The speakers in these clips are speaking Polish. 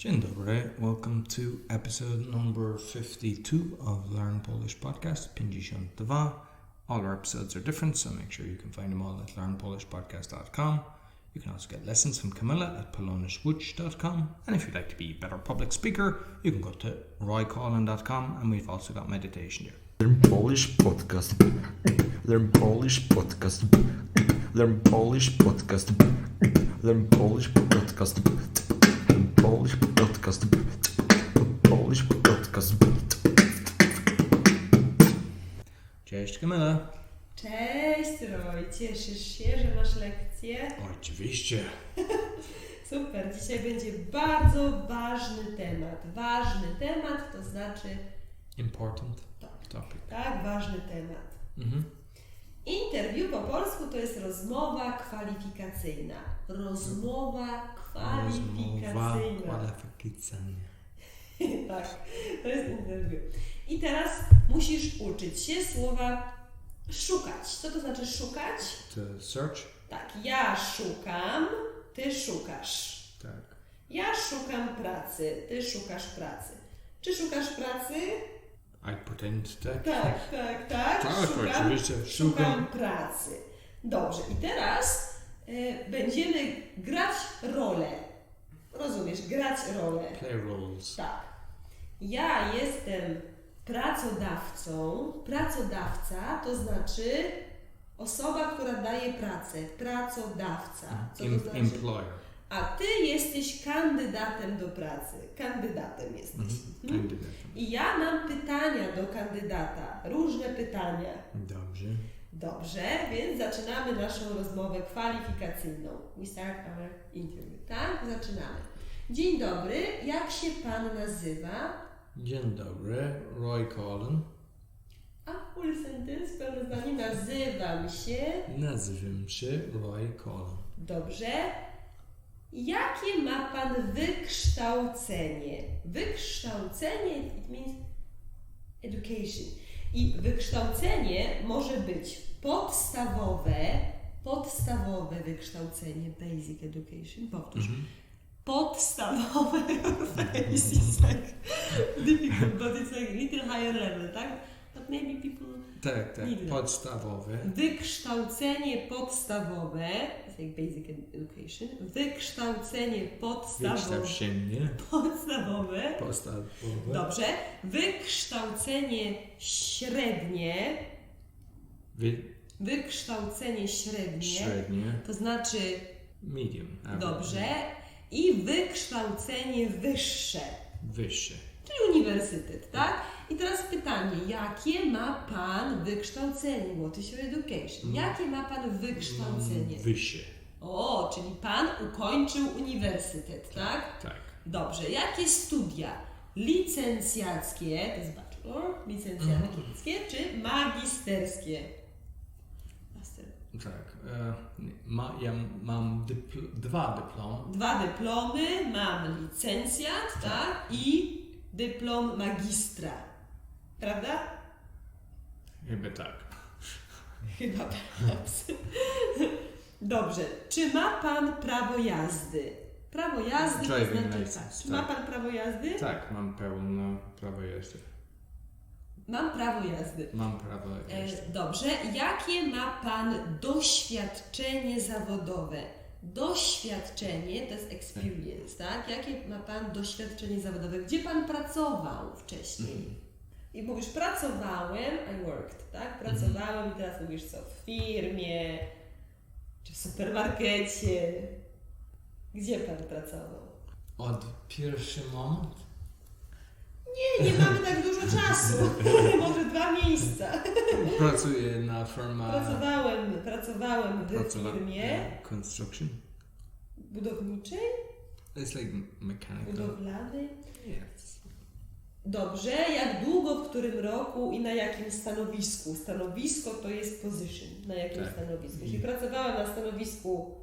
Dzień dobry, welcome to episode number 52 of Learn Polish Podcast, 52. All our episodes are different, so make sure you can find them all at learnpolishpodcast.com. You can also get lessons from Camilla at polonishwitch.com. And if you'd like to be a better public speaker, you can go to roycollin.com and we've also got meditation there. Learn Polish podcast. Learn Polish podcast. Learn Polish podcast. Learn Polish podcast. Polish podcast. Polish podcast. Cześć Camilla. Cześć Roy, cieszysz się, że masz lekcję? Oczywiście. Super, dzisiaj będzie bardzo ważny temat. Ważny temat to znaczy, Important tak, topic. tak, ważny temat. Mhm. Interview po polsku to jest rozmowa kwalifikacyjna. Rozmowa Rozmowa kwalifikacyjna. kwalifikacyjna. tak, to jest interview. I teraz musisz uczyć się słowa szukać. Co to znaczy szukać? To search? Tak, ja szukam, ty szukasz. Tak. Ja szukam pracy, ty szukasz pracy. Czy szukasz pracy? Pretend, tak? Tak, tak, tak. Tak, szukam, oczywiście. Szukam Szukam. pracy. Dobrze, i teraz e, będziemy grać rolę. Rozumiesz, grać rolę. Play roles. Tak. Ja jestem pracodawcą. Pracodawca to znaczy osoba, która daje pracę. Pracodawca. Co to znaczy? employer. A ty jesteś kandydatem do pracy. Kandydatem jesteś. Mhm. Candidate. I ja mam pytania do kandydata. Różne pytania. Dobrze. Dobrze, więc zaczynamy naszą rozmowę kwalifikacyjną. We start our interview. Tak? Zaczynamy. Dzień dobry. Jak się pan nazywa? Dzień dobry, Roy Collin. A full sentence, pełne zdanie. Nazywam się. Nazywam się Roy Collin. Dobrze. Jakie ma pan wykształcenie? Wykształcenie, it means education. I wykształcenie może być podstawowe, podstawowe wykształcenie, basic education, powtórz. Mhm. Podstawowe, basic, like difficult, but it's like little higher level, tak? Maybe people Tak, tak. Nigdy. Podstawowe. Wykształcenie podstawowe, it's like basic education, wykształcenie podstawowe, podstawowe, Podstawowe. dobrze, wykształcenie średnie, Wy... wykształcenie średnie, Średnie. to znaczy Medium. dobrze i wykształcenie wyższe, Wyższe. czyli uniwersytet, tak? I teraz pytanie, jakie ma Pan wykształcenie? What is your education? Jakie ma Pan wykształcenie? Mm, Wyższe. O, czyli pan ukończył uniwersytet, tak? Tak. Dobrze. Jakie studia? Licencjackie, to jest bachelor, licencjackie, czy magisterskie? Master. Tak. E, ma, ja mam dypl dwa dyplomy. Dwa dyplomy, mam licencjat, tak? I dyplom magistra. Prawda? Chyba tak. Chyba perhaps. Dobrze. Czy ma pan prawo jazdy? Prawo jazdy to znaczy license, tak. Czy ma tak. pan prawo jazdy? Tak, mam pełne prawo jazdy. Mam prawo jazdy. Mam prawo E, jazdy. dobrze. Jakie ma Pan doświadczenie zawodowe? Doświadczenie to jest experience, tak? Jakie ma Pan doświadczenie zawodowe? Gdzie Pan pracował wcześniej? I mówisz, pracowałem, I worked, tak? Pracowałem i teraz mówisz co? W firmie, czy w supermarkecie? Gdzie Pan pracował? Od pierwszy moment? Nie, nie mamy tak dużo czasu. Może dwa miejsca. Pracuję na firmie. Pracowałem, pracowałem w Pracowa- firmie Construction. budowniczej, It's like mechanical. budowlanej. Yes. Dobrze, jak długo, w którym roku i na jakim stanowisku? Stanowisko to jest position. Na jakim Tak. stanowisku? Jeśli pracowałem na stanowisku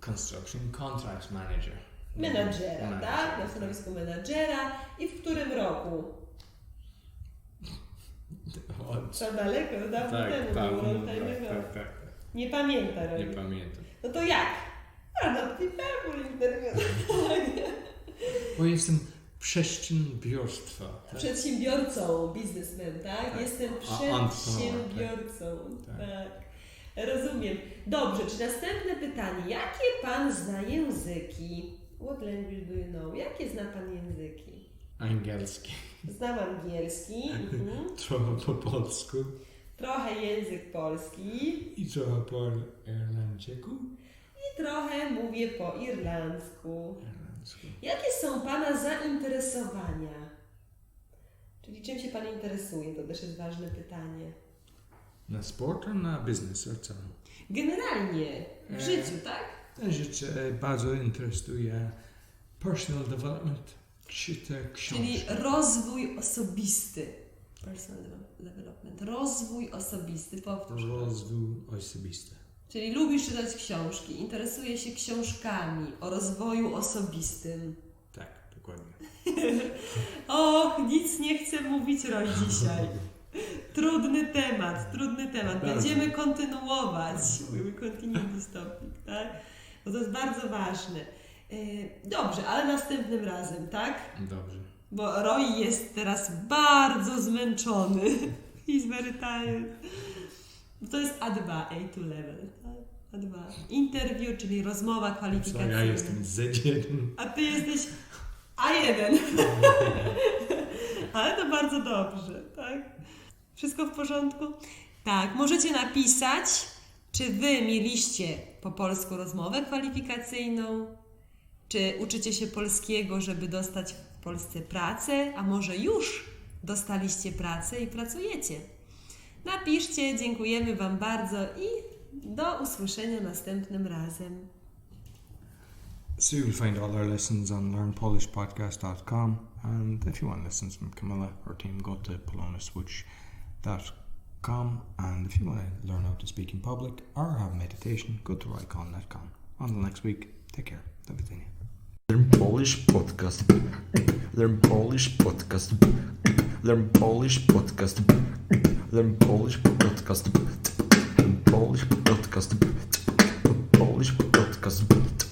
Construction contract manager. menadżera, Manager, tak? Na stanowisku menadżera i w którym roku? Za daleko, dawno Tak, temu, tak, było no, tak, ago. tak, tak. Nie pamięta Nie pamiętam. No to jak? A, no, ty internet. Bo jestem przedsiębiorstwa. Tak? Przedsiębiorcą, biznesmen, tak? Tak. Jestem A- entrepreneur, przedsiębiorcą. Tak. Tak. Rozumiem. Dobrze, czy następne pytanie. Jakie Pan zna języki? What language do you know? Jakie zna Pan języki? Angielski. Znam angielski, mhm. Trochę po polsku trochę język polski i trochę po irlandczyku. i trochę mówię po irlandzku. Jakie są Pana zainteresowania? Czyli czym się Pan interesuje? To też jest ważne pytanie. Na sport, na biznes, a co? Generalnie w E, życiu, tak? Też się bardzo interesuje personal development, czyta książki. Czyli rozwój osobisty. Personal development. Rozwój osobisty. Powtórz. rozwój osobisty. Czyli lubisz czytać książki, interesuje się książkami o rozwoju osobistym. Tak, dokładnie. Och, nic nie chcę mówić Roy dzisiaj. Trudny temat, trudny temat. Będziemy kontynuować. Will continue this topic, tak? Bo to jest bardzo ważne. E, Dobrze, ale następnym razem, tak? Dobrze. Bo Roy jest teraz bardzo zmęczony. He's very tired. To jest A2, A2 level. tak? A2. Interview, czyli rozmowa Co kwalifikacyjna. ja jestem Z1. A ty jesteś A1. Ale to bardzo dobrze, tak? Wszystko w porządku? Tak, możecie napisać, czy wy mieliście po polsku rozmowę kwalifikacyjną, czy uczycie się polskiego, żeby dostać w Polsce pracę, a może już dostaliście pracę i pracujecie. Napiszcie, dziękujemy Wam bardzo i do usłyszenia następnym razem. So you'll find all our lessons on learnpolishpodcast.com and if you want lessons from Camilla or team go to polonaswitch.com and if you want to learn how to speak in public or have meditation go to rycon.com. Until next week, take care. Do widzenia. Learn Polish podcast. Learn Polish podcast. Learn Polish podcast. Learn Polish podcast. Learn Polish podcast. Polish podcast.